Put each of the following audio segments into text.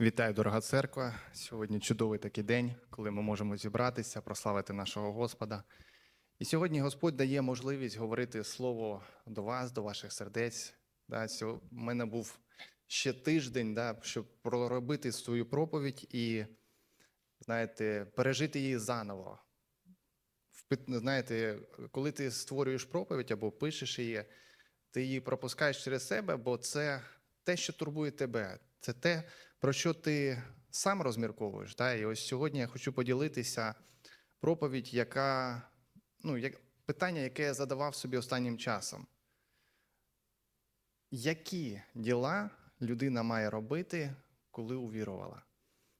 Вітаю, дорога церква. Сьогодні чудовий такий день, коли ми можемо зібратися, прославити нашого Господа. І сьогодні Господь дає можливість говорити слово до вас, до ваших сердець. У мене був ще тиждень, щоб проробити свою проповідь і, знаєте, пережити її заново. Знаєте, коли ти створюєш проповідь або пишеш її, ти її пропускаєш через себе, бо це те, що турбує тебе. Це те, про що ти сам розмірковуєш. Да? І ось сьогодні я хочу поділитися проповідь, яка, ну, як, питання, яке я задавав собі останнім часом. Які діла людина має робити, коли увірувала?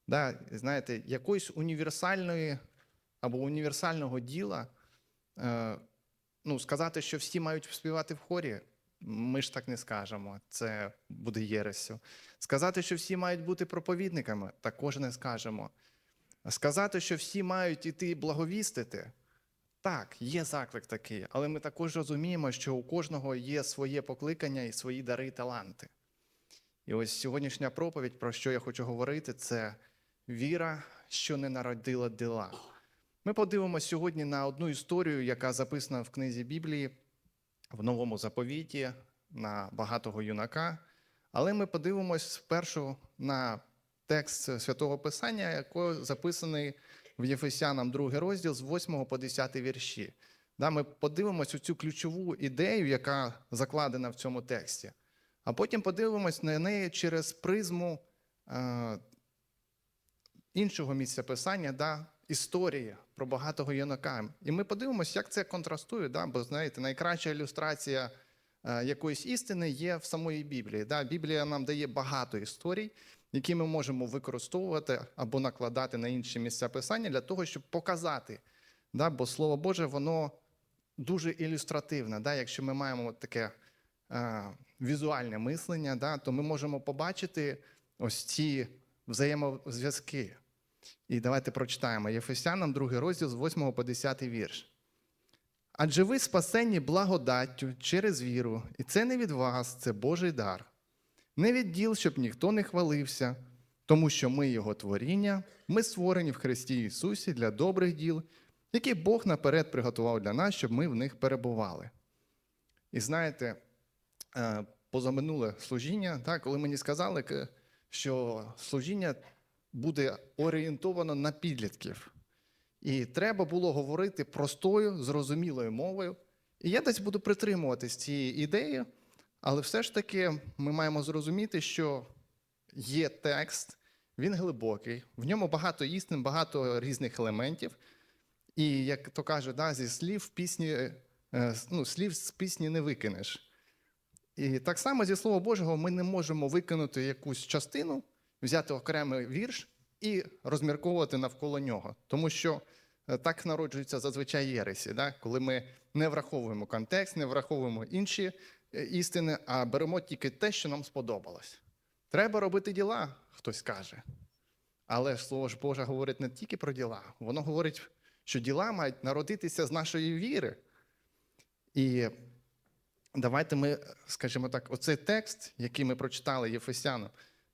Да, знаєте, якоїсь універсальної або універсального діла, е, ну, сказати, що всі мають співати в хорі, ми ж так не скажемо. Це буде єресю. Сказати, що всі мають бути проповідниками, також не скажемо. Сказати, що всі мають іти благовістити, так, є заклик такий, але ми також розуміємо, що у кожного є своє покликання і свої дари і таланти. І ось сьогоднішня проповідь, про що я хочу говорити, це віра, що не народила дила. Ми подивимося сьогодні на одну історію, яка записана в книзі Біблії в новому заповіті на багатого юнака. Але ми подивимось спершу на текст святого Писання, який записаний в Єфесянам 2 розділ з 8 по 10 вірші. Да, ми подивимось цю ключову ідею, яка закладена в цьому тексті, а потім подивимось на неї через призму е, іншого місця писання, да, історії про багатого юнака. І ми подивимося, як це контрастує, да, бо знаєте, найкраща ілюстрація е, якоїсь істини є в самої Біблії. Да. Біблія нам дає багато історій, які ми можемо використовувати або накладати на інші місця писання для того, щоб показати. Да, бо Слово Боже, воно дуже ілюстративне. Да, якщо ми маємо таке е, візуальне мислення, да, то ми можемо побачити ось ці взаємозв'язки. І давайте прочитаємо Єфесянам, 2 розділ з 8 по 10 вірш. Адже ви спасені благодаттю через віру, і це не від вас, це Божий дар. Не від діл, щоб ніхто не хвалився, тому що ми Його творіння, ми створені в Христі Ісусі для добрих діл, які Бог наперед приготував для нас, щоб ми в них перебували. І знаєте, е, позаминуле служіння, коли мені сказали, що служіння буде орієнтовано на підлітків. І треба було говорити простою, зрозумілою мовою. І я десь буду притримуватись цієї ідеї, але все ж таки ми маємо зрозуміти, що є текст, він глибокий, в ньому багато істин, багато різних елементів. І як то каже, да, зі слів пісні, е, ну, слів з пісні не викинеш. І так само зі Слова Божого ми не можемо викинути якусь частину, взяти окремий вірш і розмірковувати навколо нього. Тому що е, так народжується зазвичай єресі, да? коли ми не враховуємо контекст, не враховуємо інші е, істини, а беремо тільки те, що нам сподобалось. Треба робити діла, хтось каже. Але слово ж Боже говорить не тільки про діла, воно говорить, що діла мають народитися з нашої віри. І давайте ми, скажімо так, оцей текст, який ми прочитали Єфесянам,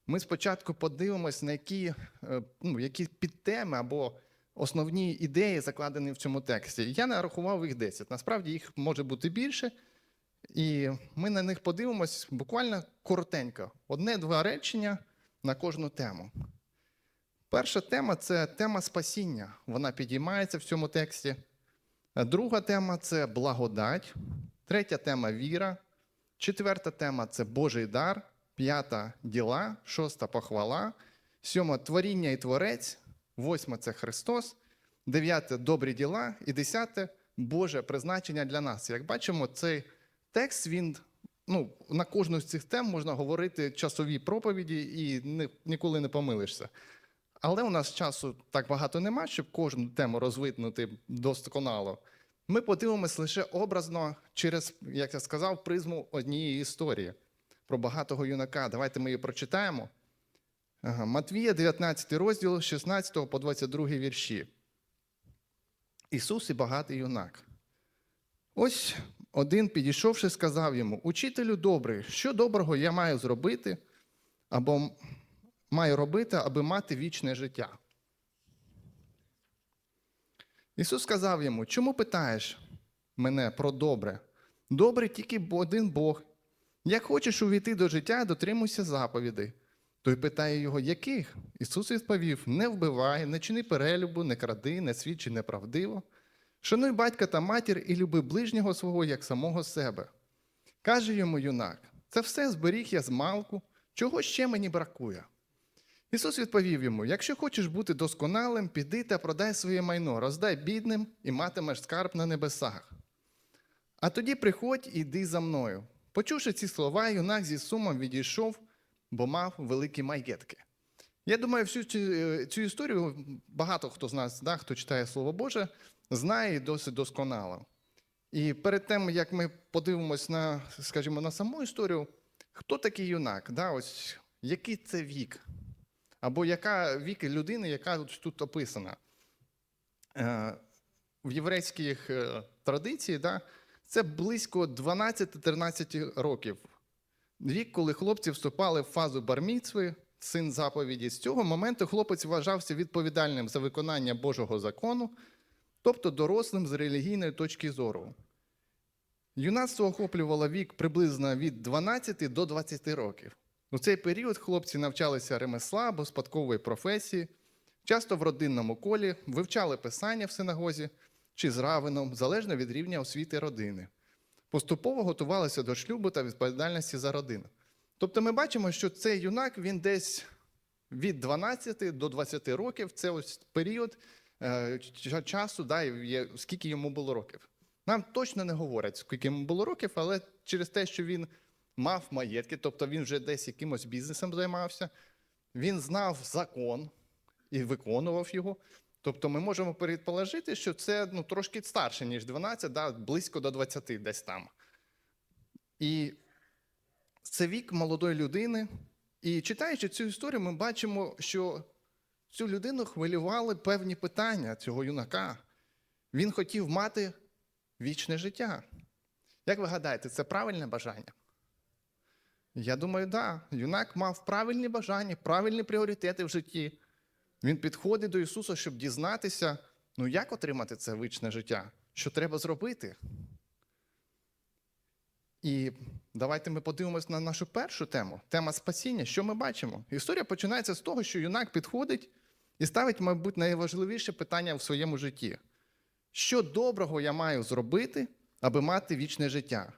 ми спочатку подивимось, на які, е, ну, які підтеми або основні ідеї закладені в цьому тексті. Я нарахував їх 10. Насправді їх може бути більше. І ми на них подивимось буквально коротенько. Одне-два речення на кожну тему. Перша тема це тема спасіння. Вона підіймається в цьому тексті. Друга тема це благодать. Третя тема віра. Четверта тема це Божий дар. П'ята діла, шоста похвала. Сьома творіння і творець. Восьма це Христос. Дев'яте добрі діла. І десяте Боже призначення для нас. Як бачимо, цей текст він. Ну, на кожну з цих тем можна говорити часові проповіді і ні, ніколи не помилишся. Але у нас часу так багато нема, щоб кожну тему розвитнути досконало. Ми подивимось лише образно через, як я сказав, призму однієї історії про багатого юнака. Давайте ми її прочитаємо. Ага, Матвія, 19 розділ, 16 по 22 вірші. Ісус і багатий юнак. Ось один, підійшовши, сказав йому: Учителю добрий, що доброго я маю зробити, або маю робити, аби мати вічне життя? Ісус сказав йому: Чому питаєш мене про добре? Добре тільки один Бог. Як хочеш увійти до життя, дотримуйся заповідей. Той питає його, яких? Ісус відповів: не вбивай, не чини перелюбу, не кради, не свідчи неправдиво. Шануй батька та матір і люби ближнього свого як самого себе. Каже йому юнак: це все зберіг я з малку, чого ще мені бракує. Ісус відповів йому: якщо хочеш бути досконалим, піди та продай своє майно, роздай бідним і матимеш скарб на небесах. А тоді приходь і йди за мною. Почувши ці слова, юнак зі сумом відійшов, бо мав великі маєтки. Я думаю, всю цю, е, цю історію багато хто з нас, да, хто читає Слово Боже, знає і досить досконало. І перед тим, як ми подивимось на, скажімо, на саму історію, хто такий юнак? Да, ось, який це вік? Або яка вік людини, яка тут описана? Е, В єврейських е, традиції да, це близько 12-13 років. Вік, коли хлопці вступали в фазу барміцви, син заповіді. З цього моменту хлопець вважався відповідальним за виконання Божого закону, тобто дорослим з релігійної точки зору. Юнацтво охоплювало вік приблизно від 12 до 20 років. У цей період хлопці навчалися ремесла або спадкової професії, часто в родинному колі, вивчали писання в синагозі чи з равеном, залежно від рівня освіти родини. Поступово готувалися до шлюбу та відповідальності за родину. Тобто ми бачимо, що цей юнак він десь від 12 до 20 років, це ось період е, часу, да, є- скільки йому було років. Нам точно не говорять, скільки йому було років, але через те, що він мав маєтки, тобто він вже десь якимось бізнесом займався, він знав закон і виконував його. Тобто ми можемо предположити, що це ну, трошки старше, ніж 12, да, близько до 20 десь там. І це вік молодої людини. І читаючи цю історію, ми бачимо, що цю людину хвилювали певні питання цього юнака. Він хотів мати вічне життя. Як ви гадаєте, це правильне бажання? Я думаю, так. Да. Юнак мав правильні бажання, правильні пріоритети в житті. Він підходить до Ісуса, щоб дізнатися, ну як отримати це вічне життя, що треба зробити. І давайте ми подивимось на нашу першу тему тема спасіння. Що ми бачимо? Історія починається з того, що юнак підходить і ставить, мабуть, найважливіше питання в своєму житті: що доброго я маю зробити, аби мати вічне життя?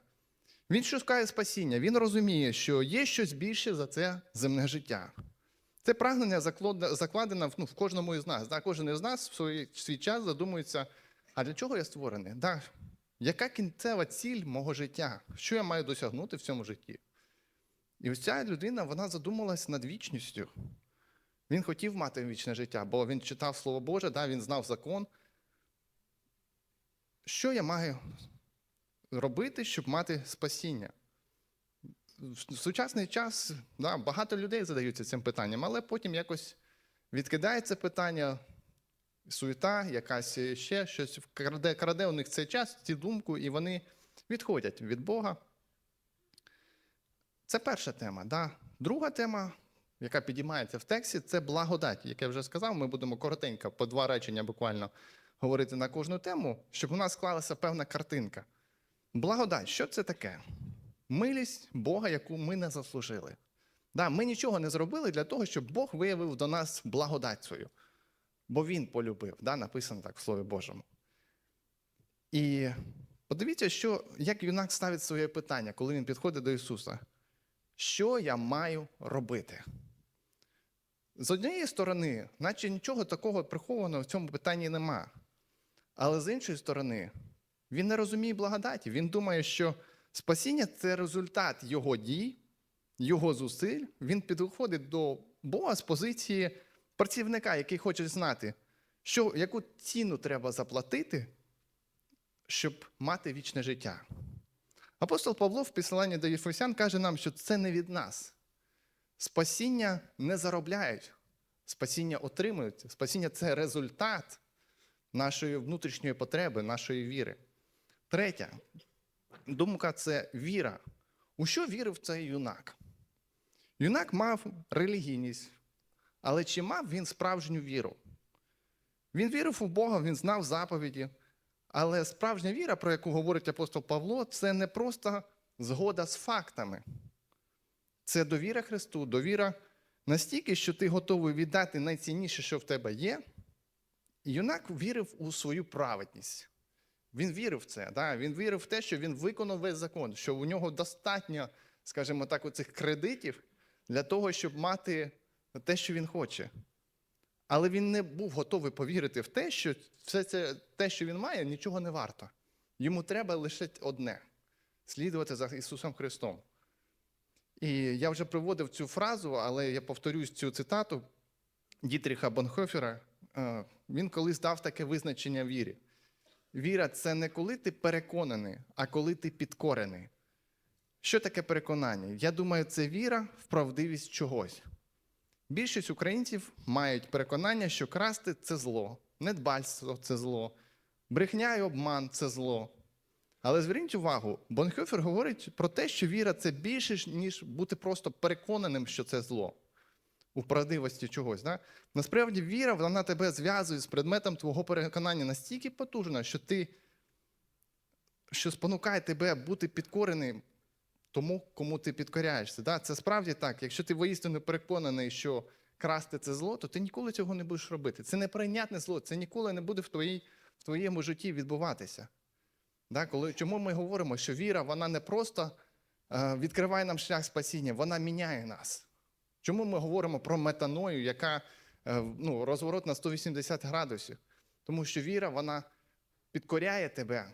Він шукає спасіння, він розуміє, що є щось більше за це земне життя. Це прагнення заклад- закладено ну, в кожному із нас. Да? Кожен із нас в свій, свій час задумується, а для чого я створений? Да? Яка кінцева ціль мого життя? Що я маю досягнути в цьому житті? І ось ця людина вона задумалась над вічністю. Він хотів мати вічне життя, бо він читав Слово Боже, да? він знав закон. Що я маю робити, щоб мати спасіння? В сучасний час да, багато людей задаються цим питанням, але потім якось відкидає це питання, суєта, якась ще щось краде, краде у них цей час, цю думку, і вони відходять від Бога. Це перша тема. Да. Друга тема, яка підіймається в тексті, це благодать. Як я вже сказав, ми будемо коротенько, по два речення буквально говорити на кожну тему, щоб у нас склалася певна картинка. Благодать, що це таке? Милість Бога, яку ми не заслужили. Да, ми нічого не зробили для того, щоб Бог виявив до нас благодать свою. Бо Він полюбив, да, написано так в Слові Божому. І подивіться, що, як юнак ставить своє питання, коли він підходить до Ісуса. Що я маю робити? З однієї сторони, наче нічого такого прихованого в цьому питанні нема. Але з іншої сторони, він не розуміє благодаті. Він думає, що спасіння це результат його дій, його зусиль. Він підходить до Бога з позиції працівника, який хоче знати, що, яку ціну треба заплатити, щоб мати вічне життя. Апостол Павло в післанні до Єфесян каже нам, що це не від нас. Спасіння не заробляють, спасіння отримують. Спасіння це результат нашої внутрішньої потреби, нашої віри. Третя думка це віра. У що вірив цей юнак? Юнак мав релігійність, Але чи мав він справжню віру? Він вірив у Бога, він знав заповіді. Але справжня віра, про яку говорить апостол Павло, це не просто згода з фактами. Це довіра Христу, довіра настільки, що ти готовий віддати найцінніше, що в тебе є. Юнак вірив у свою праведність. Він вірив в це. Да? Він вірив в те, що він виконав весь закон, що у нього достатньо, скажімо так, оцих кредитів для того, щоб мати те, що він хоче. Але він не був готовий повірити в те, що все це те, що він має, нічого не варто. Йому треба лише одне слідувати за Ісусом Христом. І я вже приводив цю фразу, але я повторюсь цю цитату Дітріха Бонхофера. Е, Він колись дав таке визначення вірі. Віра це не коли ти переконаний, а коли ти підкорений. Що таке переконання? Я думаю, це віра в правдивість чогось. Більшість українців мають переконання, що красти це зло, недбальство це зло, брехня і обман це зло. Але зверніть увагу, Бонхофер говорить про те, що віра це більше, ніж бути просто переконаним, що це зло у правдивості чогось. Да? Насправді, віра вона тебе зв'язує з предметом твого переконання настільки потужна, що ти що спонукає тебе бути підкореним тому, кому ти підкоряєшся. Да? Це справді так. Якщо ти воістину переконаний, що красти це зло, то ти ніколи цього не будеш робити. Це неприйнятне зло, це ніколи не буде в, твоїй, в твоєму житті відбуватися. Да? Коли, чому ми говоримо, що віра вона не просто е, відкриває нам шлях спасіння, вона міняє нас. Чому ми говоримо про метаною, яка е, ну, розворот на 180 градусів? Тому що віра вона підкоряє тебе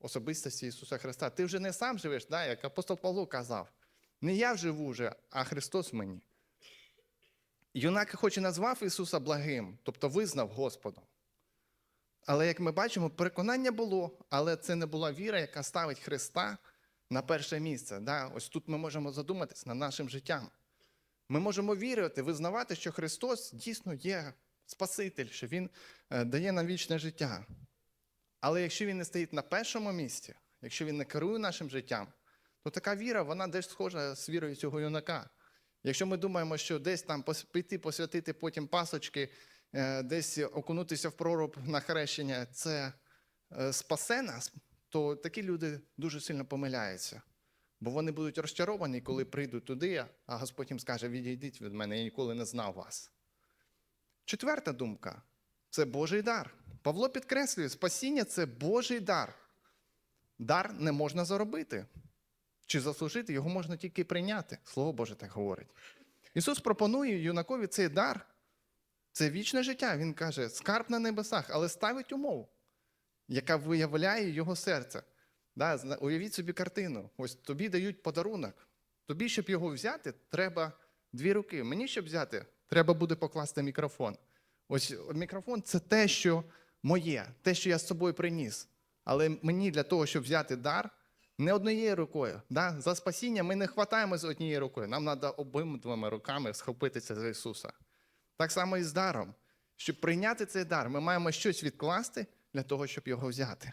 особистості Ісуса Христа. Ти вже не сам живеш, да, як апостол Павло казав. Не я живу вже, а Христос мені. Юнак хоч і назвав Ісуса благим, тобто визнав Господом. Але як ми бачимо, переконання було, але це не була віра, яка ставить Христа на перше місце. Да? Ось тут ми можемо задуматись над нашим життям. Ми можемо вірити, визнавати, що Христос дійсно є Спаситель, що Він е, дає нам вічне життя. Але якщо він не стоїть на першому місці, якщо він не керує нашим життям, то така віра, вона десь схожа з вірою цього юнака. Якщо ми думаємо, що десь там піти посвятити потім пасочки, е, десь окунутися в проруб на хрещення, це е, спасе нас, то такі люди дуже сильно помиляються. Бо вони будуть розчаровані, коли прийдуть туди, а Господь їм скаже: відійдіть від мене, я ніколи не знав вас. Четверта думка це Божий дар. Павло підкреслює, спасіння це Божий дар. Дар не можна заробити чи заслужити, його можна тільки прийняти. Слово Боже так говорить. Ісус пропонує юнакові цей дар. Це вічне життя. Він каже, скарб на небесах, але ставить умову, яка виявляє його серце. Да, уявіть собі картину. Ось тобі дають подарунок. Тобі, щоб його взяти, треба дві руки. Мені, щоб взяти, треба буде покласти мікрофон. Ось мікрофон це те, що моє, те, що я з собою приніс. Але мені для того, щоб взяти дар, не однією рукою. Да? За спасіння ми не хватаємо з однією рукою. Нам треба обидвома руками схопитися за Ісуса. Так само і з даром. Щоб прийняти цей дар, ми маємо щось відкласти для того, щоб його взяти.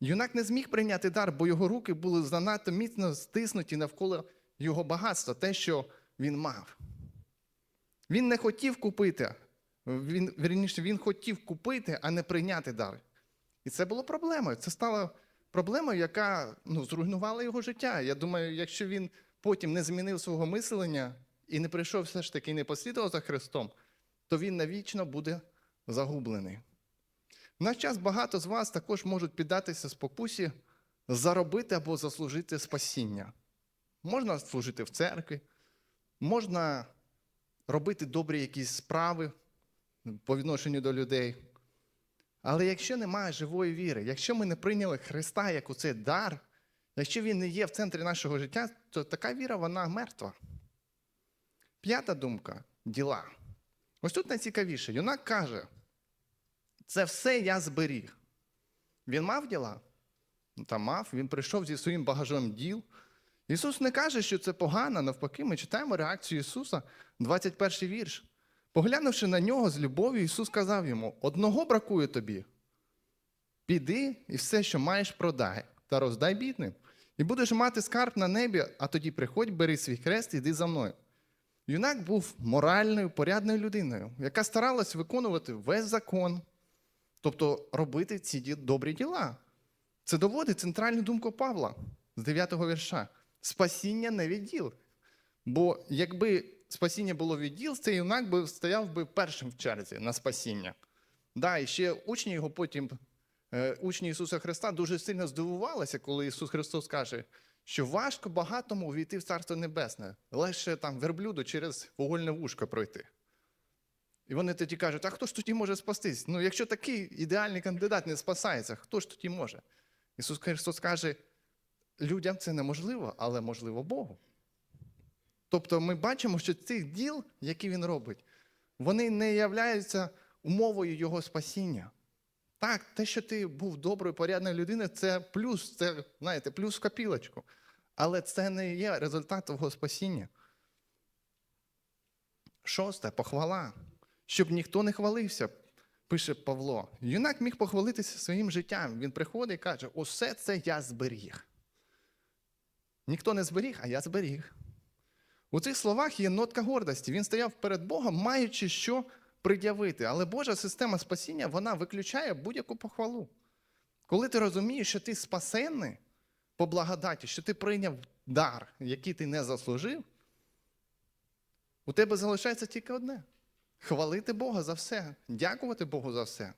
Юнак не зміг прийняти дар, бо його руки були занадто міцно стиснуті навколо його багатства, те, що він мав. Він не хотів купити, він, вірніше, він хотів купити, а не прийняти дар. І це було проблемою. Це стало проблемою, яка ну, зруйнувала його життя. Я думаю, якщо він потім не змінив свого мислення і не прийшов все ж таки не послідував за Христом, то він навічно буде загублений. Наш час багато з вас також можуть піддатися спокусі заробити або заслужити спасіння. Можна служити в церкві, можна робити добрі якісь справи по відношенню до людей. Але якщо немає живої віри, якщо ми не прийняли Христа як оцей дар, якщо Він не є в центрі нашого життя, то така віра вона мертва. П'ята думка діла. Ось тут найцікавіше. Юнак каже: це все я зберіг. Він мав діла? Ну, Та мав, він прийшов зі своїм багажом діл. Ісус не каже, що це погано, навпаки, ми читаємо реакцію Ісуса, 21 вірш. Поглянувши на нього з любов'ю, Ісус сказав йому: одного бракує тобі. Піди і все, що маєш, продай, та роздай бідним. І будеш мати скарб на небі, а тоді приходь, бери свій хрест і йди за мною. Юнак був моральною, порядною людиною, яка старалась виконувати весь закон, тобто робити ці добрі діла. Це доводить центральну думку Павла з 9 вірша. Спасіння не від діл. Бо якби спасіння було від діл, цей юнак би стояв би першим в черзі на спасіння. Да, і ще учні його потім, е, учні Ісуса Христа, дуже сильно здивувалися, коли Ісус Христос каже, що важко багатому увійти в Царство Небесне, легше там верблюду через вугольне вушко пройти. І вони тоді кажуть: а хто ж тоді може спастись? Ну, якщо такий ідеальний кандидат не спасається, хто ж тоді може? Ісус Христос каже, людям це неможливо, але можливо Богу. Тобто ми бачимо, що цих діл, які він робить, вони не являються умовою його спасіння. Так, те, що ти був доброю, порядною людиною, це плюс, це, знаєте, плюс в копілочку. Але це не є результат твого спасіння. Шосте похвала. Щоб ніхто не хвалився, пише Павло. Юнак міг похвалитися своїм життям. Він приходить і каже: усе це я зберіг. Ніхто не зберіг, а я зберіг. У цих словах є нотка гордості. Він стояв перед Богом, маючи що пред'явити. Але Божа система спасіння вона виключає будь-яку похвалу. Коли ти розумієш, що ти спасенний по благодаті, що ти прийняв дар, який ти не заслужив, у тебе залишається тільки одне хвалити Бога за все, дякувати Богу за все.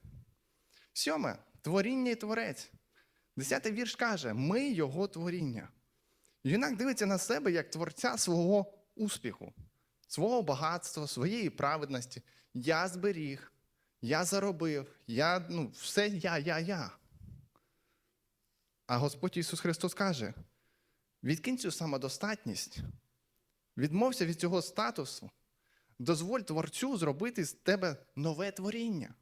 Сьоме творіння і творець. Десятий вірш каже: ми його творіння. Юнак дивиться на себе як творця свого успіху, свого багатства, своєї праведності. Я зберіг, я заробив, я, ну, все я, я, я. А Господь Ісус Христос каже: відкинь цю самодостатність, відмовся від цього статусу, дозволь Творцю зробити з тебе нове творіння.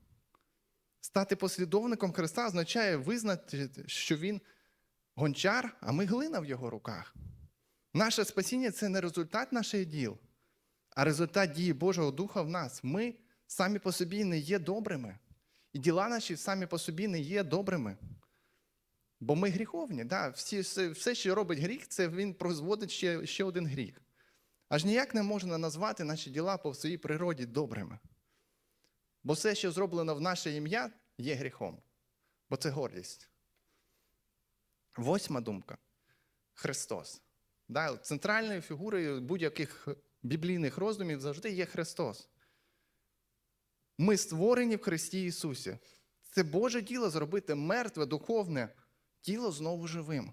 Стати послідовником Христа означає визнати, що Він гончар, а ми глина в його руках. Наше спасіння це не результат наших діл, а результат дії Божого Духа в нас. Ми самі по собі не є добрими. І діла наші самі по собі не є добрими. Бо ми гріховні. Да? Всі, все, що робить гріх, це він прозводить ще, ще один гріх. Аж ніяк не можна назвати наші діла по своїй природі добрими. Бо все, що зроблено в наше ім'я, є гріхом, бо це гордість. Восьма думка Христос. Да, центральною фігурою будь-яких біблійних роздумів завжди є Христос. Ми створені в Христі Ісусі. Це Боже діло зробити мертве, духовне тіло знову живим.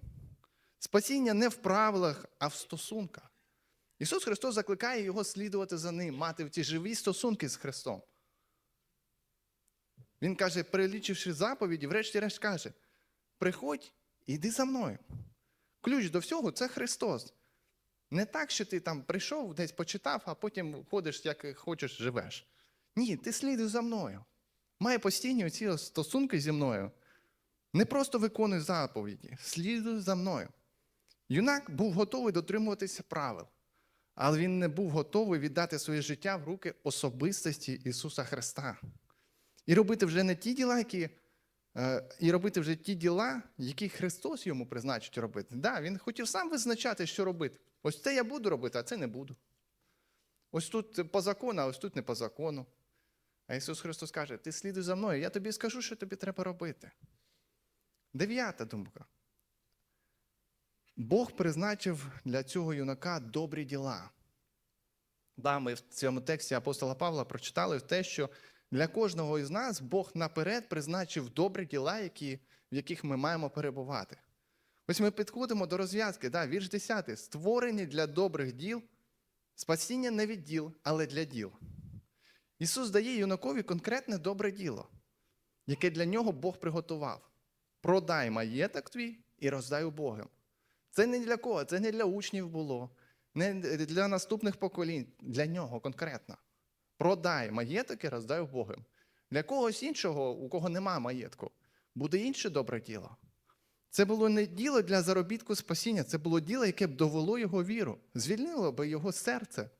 Спасіння не в правилах, а в стосунках. Ісус Христос закликає його слідувати за ним, мати ті живі стосунки з Христом. Він каже, перелічивши заповіді, врешті-решт каже: приходь і йди за мною. Ключ до всього це Христос. Не так, що ти там прийшов, десь почитав, а потім ходиш, як хочеш, живеш. Ні, ти слідуй за мною. Має постійні ці стосунки зі мною. Не просто виконуй заповіді, слідуй за мною. Юнак був готовий дотримуватися правил, але він не був готовий віддати своє життя в руки особистості Ісуса Христа. І робити вже не ті діла, які, е, і робити вже ті діла, які Христос йому призначить робити. Да, він хотів сам визначати, що робити. Ось це я буду робити, а це не буду. Ось тут по закону, а ось тут не по закону. А Ісус Христос каже: Ти слідуй за мною, я тобі скажу, що тобі треба робити. Дев'ята думка. Бог призначив для цього юнака добрі діла. Да, ми в цьому тексті апостола Павла прочитали те, що для кожного із нас Бог наперед призначив добрі діла, які, в яких ми маємо перебувати. Ось ми підходимо до розв'язки, да, вірш 10. Створені для добрих діл, спасіння не від діл, але для діл. Ісус дає юнакові конкретне добре діло, яке для нього Бог приготував. Продай маєток твій і роздай убогим. Це не для кого, це не для учнів було, не для наступних поколінь, для нього конкретно. Продай маєток і роздай убогим. Для когось іншого, у кого нема маєтку, буде інше добре діло. Це було не діло для заробітку спасіння, це було діло, яке б довело його віру, звільнило би його серце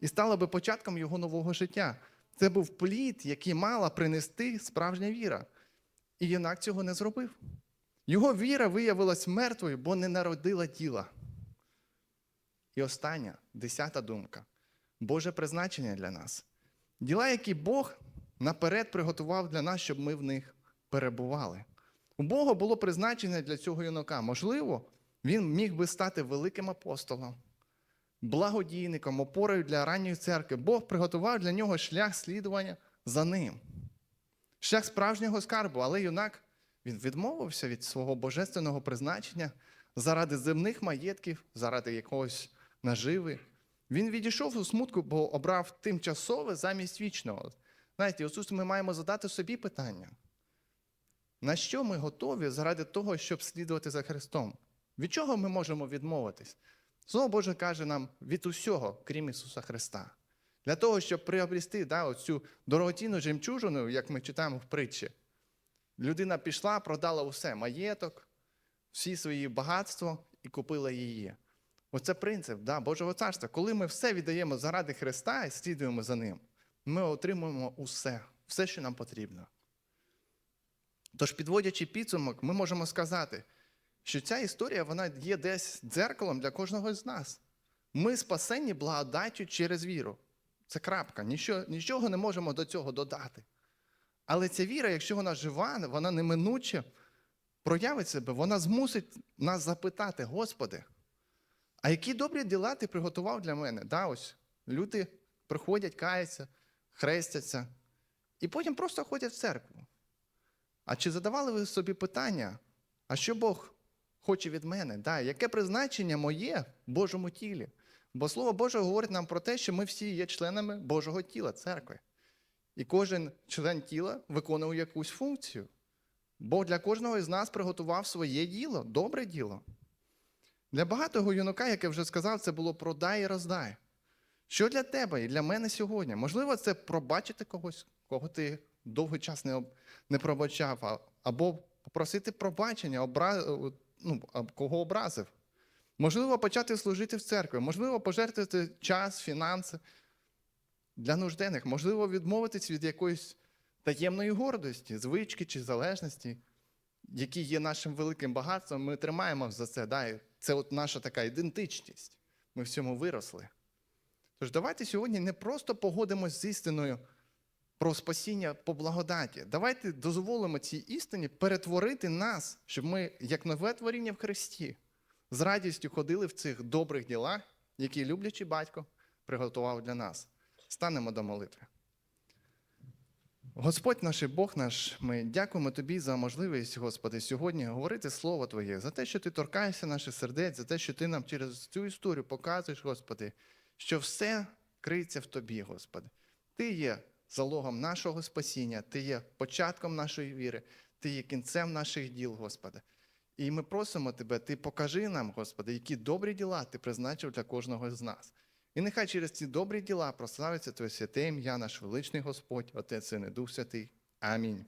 і стало би початком його нового життя. Це був плід, який мала принести справжня віра. І юнак цього не зробив. Його віра виявилась мертвою, бо не народила діла. І остання, десята думка. Боже призначення для нас. Діла, які Бог наперед приготував для нас, щоб ми в них перебували. У Бога було призначення для цього юнака. Можливо, він міг би стати великим апостолом, благодійником, опорою для ранньої церкви. Бог приготував для нього шлях слідування за ним. Шлях справжнього скарбу, але юнак він відмовився від свого божественного призначення заради земних маєтків, заради якогось наживи. Він відійшов у смутку, бо обрав тимчасове замість вічного. Знаєте, ось ми маємо задати собі питання. На що ми готові заради того, щоб слідувати за Христом? Від чого ми можемо відмовитись? Слово Боже каже нам від усього, крім Ісуса Христа. Для того, щоб приобрести да, оцю дорогоцінну жемчужину, як ми читаємо в притчі, людина пішла, продала усе маєток, всі свої багатства і купила її. Оце принцип да, Божого царства. Коли ми все віддаємо заради Христа і слідуємо за Ним, ми отримуємо усе, все, що нам потрібно. Тож, підводячи підсумок, ми можемо сказати, що ця історія вона є десь дзеркалом для кожного з нас. Ми спасені благодаттю через віру. Це крапка. Нічого, нічого не можемо до цього додати. Але ця віра, якщо вона жива, вона неминуче проявить себе, вона змусить нас запитати, Господи, а які добрі діла ти приготував для мене? Да, ось Люди приходять, каються, хрестяться, і потім просто ходять в церкву. А чи задавали ви собі питання, а що Бог хоче від мене? Да, Яке призначення моє в Божому тілі? Бо Слово Боже говорить нам про те, що ми всі є членами Божого тіла, церкви. І кожен член тіла виконує якусь функцію. Бог для кожного із нас приготував своє діло, добре діло. Для багатого юнака, як я вже сказав, це було продай і роздай. Що для тебе і для мене сьогодні? Можливо, це пробачити когось, кого ти довгий час не, не пробачав, або попросити пробачення, обра... ну, кого образив. Можливо, почати служити в церкві, можливо, пожертвувати час, фінанси для нужденних, можливо, відмовитись від якоїсь таємної гордості, звички чи залежності, які є нашим великим багатством. Ми тримаємо за це. Да? Це от наша така ідентичність. Ми в цьому виросли. Тож давайте сьогодні не просто погодимось з істиною про спасіння по благодаті. Давайте дозволимо цій істині перетворити нас, щоб ми, як нове творіння в Христі, з радістю ходили в цих добрих ділах, які люблячий батько приготував для нас. Станемо до молитви. Господь наш і Бог наш, ми дякуємо Тобі за можливість, Господи, сьогодні говорити Слово Твоє, за те, що Ти торкаєшся наших сердець, за те, що Ти нам через цю історію показуєш, Господи, що все криється в Тобі, Господи. Ти є залогом нашого спасіння, Ти є початком нашої віри, Ти є кінцем наших діл, Господи. І ми просимо Тебе, Ти покажи нам, Господи, які добрі діла Ти призначив для кожного з нас. І нехай через ці добрі діла прославиться Твоє святе ім'я, наш величний Господь, Отець і Дух Святий. Амінь.